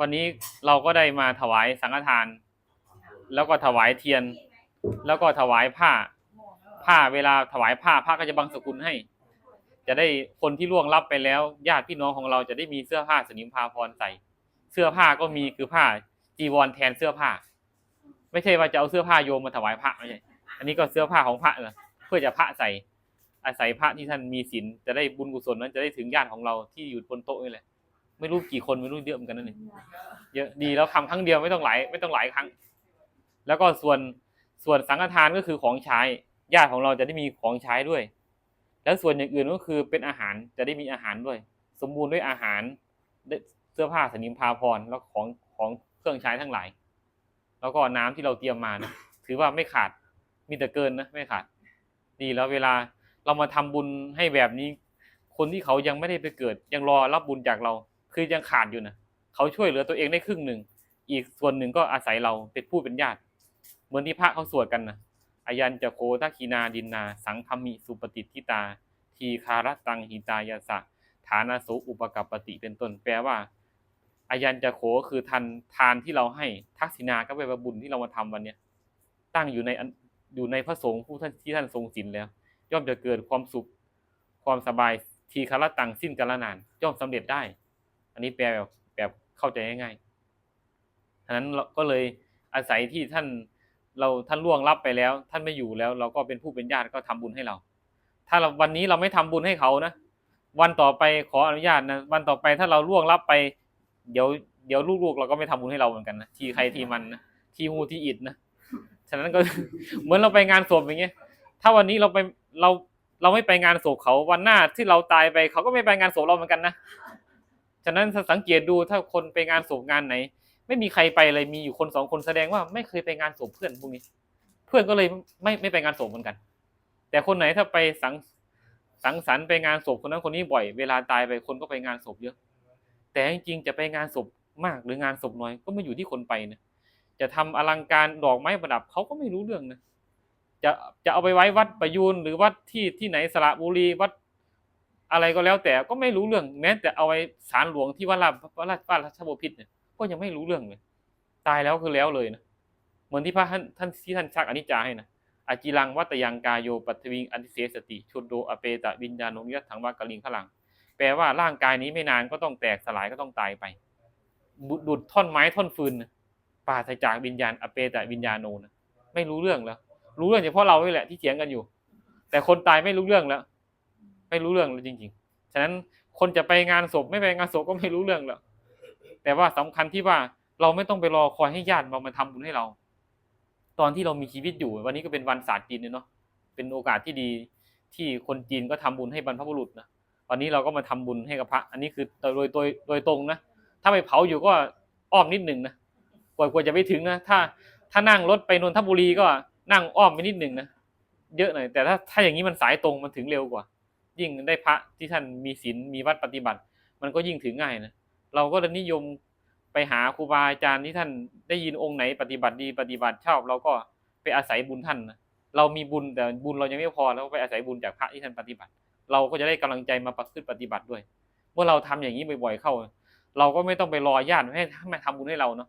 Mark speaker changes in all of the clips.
Speaker 1: วันนี้เราก็ได้มาถวายสังฆทาน แล้วก็ถวายเทียน แล้วก็ถวายผ้า ผ้าเวลาถวายผ้าผ้าก็จะบังสกุลให้ จะได้คนที่ล่วงลับไปแล้วญาติพี่น้องของเราจะได้มีเสื้อผ้าสนิมพาพรใส่ เสื้อผ้าก็มีคือผ้าจีวรแทนเสื้อผ้า ไม่ใช่ว่าจะเอาเสื้อผ้าโยมมาถวายพระไม่ใช่อันนี้ก็เสื้อผ้าของพระเลยเพื่อจะพระใส่อาศัยพระที่ท่านมีศีลจะได้บุญกุศลนั้นจะได้ถึงญาติของเราที่อยู่บนโต๊ะนี่แหละ ไม่รู้กี่คนไม่รู้เยอะเหมือนกันนั่นเองเยอะดีแล้วทำครั้งเดียวไม่ต้องหลายไม่ต้องหลายครั้ง แล้วก็ส่วนส่วนสังฆทานก็คือของใช้ญาติของเราจะได้มีของใช้ด้วย แล้วส่วนอย่างอื่นก็คือเป็นอาหารจะได้มีอาหารด้วย สมบูรณ์ด้วยอาหารเสื้อผ้าสนิมพาพรแล้วของของเครื่องใช้ทั้งหลาย แล้วก็น้ำที่เราเตรียมมานะถือว่าไม่ขาดมีแต่เกินนะไม่ขาดดีแล้วเวลาเรามาทำบุญให้แบบนี้ คนที่เขายังไม่ได้ไปเกิด ยังรอรับบุญจากเรา คือยังขาดอยู่นะเขาช่วยเหลือตัวเองได้ครึ่งหนึ่งอีกส่วนหนึ่งก็อาศัยเราเป็นผู้เป็นญาติ เหมือนที่พระเขาสวดกันนะอายันจะโคทักคีนาดินนา สังคมิสุปฏิทิตา ทีคารตังหิตายาสะฐานาโสอุปกัปปติเป็นต้นแปลว่าอายันจะโขคือทันทานที่เราให้ทักษินาก็เป็นบุญที่เรามาทำวันเนี้ยตั้งอยู่ในอยู่ในพระสงฆ์ผู้ท่านที่ท่านทรงศีลแล้ว ย่อมจะเกิดความสุขความสบายทีคารตังสิ้นกาลนาน ย่อมสำเร็จได้ อันนี้แปลแบบแบบเข้าใจง่ายๆฉะนั้นเราก็เลยอาศัยที่ท่านเราท่านล่วงลับไปแล้ว ท่านไม่อยู่แล้ว เราก็เป็นผู้เป็นญาติก็ทำบุญให้เรา ถ้าเราวันนี้เราไม่ทำบุญให้เขานะวันต่อไปขออนุญาตนะวันต่อไปถ้าเราล่วงลับไป เดี๋ยวเดี๋ยวลูกๆ เราก็ไม่ทำบุญให้เราเหมือนกันนะทีใครทีมันนะทีฮูทีอิดนะฉะนั้นก็เหมือนเราไปงานศพอย่างเงี้ย ถ้าวันนี้เราไปเราเราไม่ไปงานศพเขาวันหน้าที่เราตายไปเขาก็ไม่ไปงานศพเราเหมือนกันนะ ฉะนั้นสังเกตดูถ้าคนไปงานศพงานไหน ไม่มีใครไปเลยมีอยู่คนสองคนแสดงว่าไม่เคยไปงานศพเพื่อนพวกนี้ เพื่อนก็เลยไม่ไม่ไปงานศพเหมือนกัน แต่คนไหนถ้าไปสังสังสรรค์ไปงานศพคนนั้นคนนี้บ่อยเวลาตายไปคนก็ไปงานศพเยอะ แต่จริงๆจะไปงานศพมากหรืองานศพน้อยก็ไม่อยู่ที่คนไปนะจะทำอลังการดอกไม้ประดับเขาก็ไม่รู้เรื่องนะจะจะเอาไปไว้วัดประยูนหรือวัดที่ที่ไหนสระบุรีวัด อะไรก็แล้วแต่ก็ไม่รู้เรื่องแม้แต่เอาไว้ศาลหลวงที่วัดราชวัดราชวัดราชบพิตรเนี่ยก็ยังไม่รู้เรื่องเลยตายแล้วคือแล้วเลยนะเหมือนที่พระท่านท่านที่ท่านชักอนิจจาให้นะอาจิรังวัตยังกายโยปัทวิงอันติเสสติชุดโดอเปตะวิญญาณงยัตถังวากลิงขลัง แปลว่าร่างกายนี้ไม่นานก็ต้องแตกสลายก็ต้องตายไปดุดท่อนไม้ท่อนฟืนปราศจากวิญญาณอเปตะวิญญาโนนะไม่รู้เรื่องแล้ว รู้เรื่องเฉพาะเรานี่แหละที่เถียงกันอยู่ แต่คนตายไม่รู้เรื่องแล้ว ไม่รู้เรื่องเลยจริง ๆ ฉะนั้นคนจะไปงานศพไม่ไปงานศพก็ไม่รู้เรื่องแล้วแต่ว่าสำคัญที่ว่าเราไม่ต้องไปรอคอยให้ญาติมามาทำบุญให้เรา ตอนที่เรามีชีวิตอยู่ วันนี้ก็เป็นวันศาสตร์จีนเนาะเป็นโอกาสที่ดีที่คนจีนก็ทำบุญให้บรรพบุรุษนะวันนี้เราก็มาทำบุญให้กับพระ อันนี้คือโดยโดยโดยตรงนะถ้าไปเผาอยู่ก็อ้อมนิดหนึ่งนะกว่ากว่าจะไปถึงนะถ้าถ้านั่งรถไปนนทบุรีก็นั่งอ้อมไปนิดหนึ่งนะเยอะหน่อยแต่ถ้าถ้าอย่างนี้มันสายตรงมันถึงเร็วกว่า ยิ่งได้พระที่ท่านมีศีลมีวัดปฏิบัติ มันก็ยิ่งถึงง่ายนะเราก็เลยนิยมไปหาครูบาอาจารย์ที่ท่านได้ยินองค์ไหนปฏิบัติดีปฏิบัติชอบเราก็ไปอาศัยบุญท่านนะเรามีบุญแต่บุญเรายังไม่พอเราก็ไปอาศัยบุญจากพระที่ท่านปฏิบัติ เราก็จะได้กำลังใจมาประพฤติปฏิบัติด้วย เมื่อเราทำอย่างนี้บ่อยๆเข้า เราก็ไม่ต้องไปรอญาติให้ให้ทำบุญให้เราเนาะ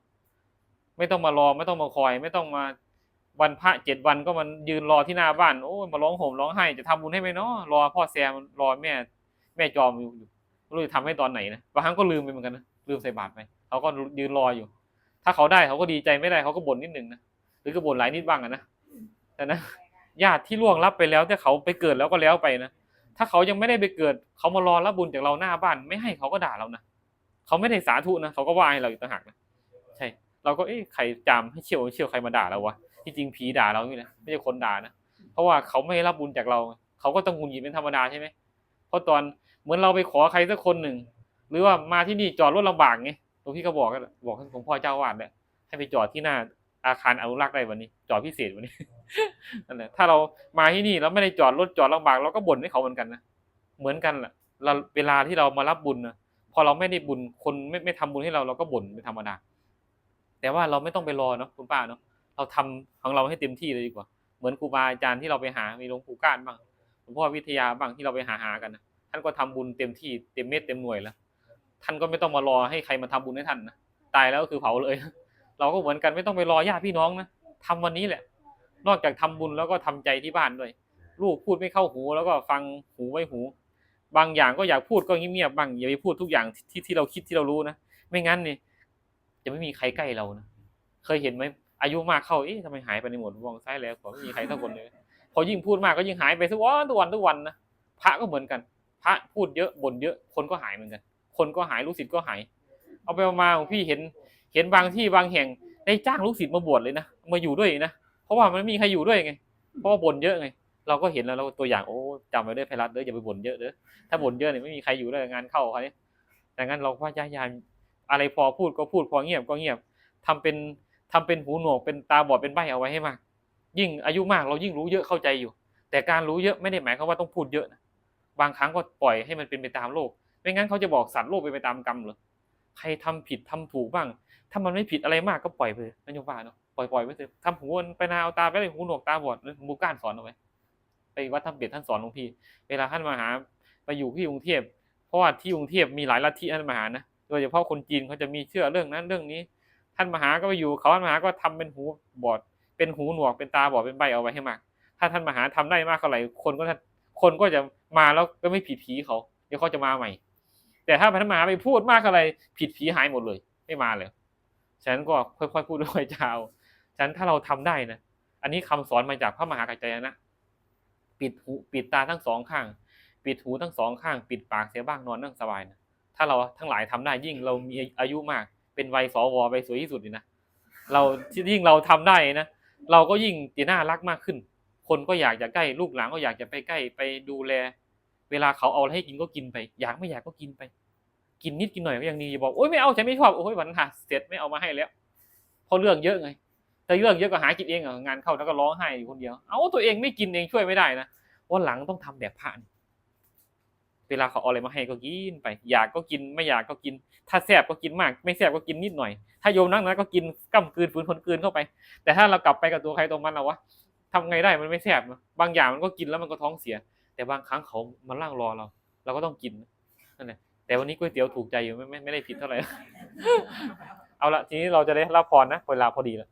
Speaker 1: ไม่ต้องมารอไม่ต้องมาคอย ไม่ต้องมา วันพระเจ็ดวันก็มันยืนรอที่หน้าบ้านโอ้ยมาร้องห่มร้องไห้จะทำบุญให้ไหมเนาะรอพ่อแซมรอแม่ แม่จอมอยู่ไม่รู้จะทำให้ตอนไหนนะบางครั้งก็ลืมไปเหมือนกันนะลืมใส่บาตรไปเขาก็ยืนรออยู่ ถ้าเขาได้เขาก็ดีใจไม่ได้เขาก็บ่นนิดนึงนะหรือก็บ่นหลายนิดบ้างอะนะแต่นะญาติที่ล่วงรับไปแล้วแต่เขาไปเกิดแล้วก็แล้วไปนะถ้าเขายังไม่ได้ไปเกิดเขามารอรับบุญจากเราหน้าบ้าน ไม่ให้เขาก็ด่าเรานะเขาไม่ได้สาธุนะเขาก็ว่าให้เราอยู่ต่างหากนะใช่ เราก็เอ๊ะใครจำให้เชี่ยวเชี่ยวใครมาด่าเราวะ ที่จริงผีด่าเรานี่นะไม่ใช่คนด่านะเพราะว่าเขาไม่รับบุญจากเรา เขาก็ต้องหงุนหงิดเป็นธรรมดาใช่ไหมเพราะตอนเหมือนเราไปขอใครสักคนหนึ่ง หรือว่ามาที่นี่จอดรถลำบากไงหลวงพี่ก็บอกบอกให้หลวงพ่อเจ้าวาดเนี่ยให้ไปจอดที่หน้าอาคารอนุรักษ์ได้วันนี้ จอดพิเศษวันนี้นั่นแหละถ้าเรามาที่นี่แล้วไม่ได้จอดรถจอดลำบากเราก็บ่นให้เขาเหมือนกันนะเหมือนกันแหละเราเวลาที่เรามารับบุญนะพอเราไม่ได้บุญคนไม่ไม่ทำบุญให้เราเราก็บ่นเป็นธรรมดาแต่ว่าเราไม่ต้องไปรอเนาะคุณป้าเนาะ เราทำของเราให้เต็มที่เลยดีกว่า เหมือนครูบาอาจารย์ที่เราไปหา มีหลวงปู่ก้านบ้างหลวงพ่อวิทยาบ้างที่เราไปหาหากันนะท่านก็ทำบุญเต็มที่เต็มเม็ดเต็มหน่วยแล้ว ท่านก็ไม่ต้องมารอให้ใครมาทำบุญให้ท่านนะตายแล้วก็คือเผาเลย เราก็เหมือนกันไม่ต้องไปรอญาติพี่น้องนะทำวันนี้แหละ นอกจากทำบุญแล้วก็ทำใจที่บ้านด้วยลูกพูดไม่เข้าหูแล้วก็ฟังหูไว้หู บางอย่างก็อยากพูดก็เงียบๆบ้างอย่าไปพูดทุกอย่างที่ที่เราคิดที่เรารู้นะไม่งั้นนี่จะไม่มีใครใกล้เรานะเคยเห็นไหม อายุมากเข้าเอ๊ะทำไมหายไปในหมดมองซ้ายแล้วขอไม่มีใครสักคนเลยพอยิ่งพูดมากก็ยิ่งหายไปทุกวันทุกวันทุกวันนะพระก็เหมือนกัน พระพูดเยอะบ่นเยอะ คนก็หายเหมือนกัน คนก็หายลูกศิษย์ก็หาย เอาไปเอามาของพี่เห็น เห็นบางที่บางแห่งได้จ้างลูกศิษย์มาบวชเลยนะมาอยู่ด้วยนะเพราะว่ามันไม่มีใครอยู่ด้วยไง เพราะว่าบ่นเยอะไง เราก็เห็นแล้วเราตัวอย่างโอ้จำไว้ด้วยไพรัตเด้ออย่าไปบ่นเยอะเด้อถ้าบ่นเยอะเนี่ยไม่มีใครอยู่ด้วยงานเข้าเขาเนี่ยแต่งั้นเราก็พยายามอะไรพอพูดก็พูดพอเงียบก็เงียบทำเป็น ทำเป็นหูหนวกเป็นตาบอดเป็นใบเอาไว้ให้มาก ยิ่งอายุมากเรายิ่งรู้เยอะเข้าใจอยู่ แต่การรู้เยอะไม่ได้หมายความว่าต้องพูดเยอะนะบางครั้งก็ปล่อยให้มันเป็นไปตามโลกไม่งั้นเขาจะบอกสัตว์โลกเป็นไปตามกรรมเหรอใครทำผิดทำถูกบ้าง ถ้ามันไม่ผิดอะไรมากก็ปล่อยไปเลยนโยบายเนาะปล่อยปล่อยไปเถอะทำหูมันไปนาเอาตาไปเลยหูหนวกตาบอดหรือหมูก้านสอนเอาไว้ไปวัดท่าเบียดท่านสอนหลวงพี่ เวลาท่านมาหาไปอยู่ที่กรุงเทพเพราะว่าที่กรุงเทพมีหลายลัทธิท่านมาหานะโดยเฉพาะคนจีนเขาจะมีเชื่อเรื่องนั้นเรื่องนี้ ท่านมหาก็ไปอยู่เขาท่านมหาก็ทำเป็นหูบอด เป็นหูหนวกเป็นตาบอดเป็นใบเอาไว้ให้มากถ้าท่านมหาทำได้มากเท่าไหร่คนก็คนก็จะมาแล้วก็ไม่ผิดผีเขาเดี๋ยวเขาจะมาใหม่ แต่ถ้าท่านมหาไปพูดมากเท่าไหร่ผิดผีหายหมดเลย ไม่มาเลยฉะนั้นก็ค่อยๆพูดด้วยเจ้าฉะนั้นถ้าเราทำได้นะอันนี้คำสอนมาจากพระมหากัจจายนะปิดหูปิดตาทั้งสองข้าง ปิดหูทั้งสองข้าง ปิดปากเสียบ้างนอนนั่งสบายนะถ้าเราทั้งหลายทำได้ยิ่งเรามีอายุมาก เป็นวัยสวไปสวยที่สุดนี่นะเรายิ่งเราทำได้นะเราก็ยิ่งตีน่ารักมากขึ้น คนก็อยากจะใกล้ลูกหลานก็อยากจะไปใกล้ไปดูแล เวลาเขาเอาอะไรให้กินก็กินไป อยากไม่อยากก็กินไป กินนิดกินหน่อยก็ยังดีอย่าบอกโอ๊ยไม่เอาฉันไม่ชอบโอ้ยวันหาเสร็จไม่เอามาให้แล้วเพราะเรื่องเยอะไงแต่เรื่องเยอะก็หากินเองงานเข้าแล้วก็ร้องไห้อยู่คนเดียว เอาตัวเองไม่กินเองช่วยไม่ได้นะวันหลังต้องทำแบบพระนี่ เวลาเขาเอาอะไรมาให้ก็กินไปอยากก็กินไม่อยากก็กิน ถ้าแซ่บก็กินมาก ไม่แซ่บก็กินนิดหน่อย ถ้าโยมนั่งนะก็กินก้ำกืนฝืนคนกืนเข้าไป แต่ถ้าเรากลับไปกับตัวใครตัวมันเราวะทำไงได้มันไม่แซ่บนะบางอย่างมันก็กินแล้วมันก็ท้องเสีย แต่บางครั้งเขามาล่างรอเรา เราก็ต้องกินนั่นแหละแต่วันนี้ก๋วยเตี๋ยวถูกใจอยู่ไม่ไม่ไม่ได้ผิดเท่าไหร่เอาละทีนี้เราจะได้รับพรนะเวลาพอดีแล้ว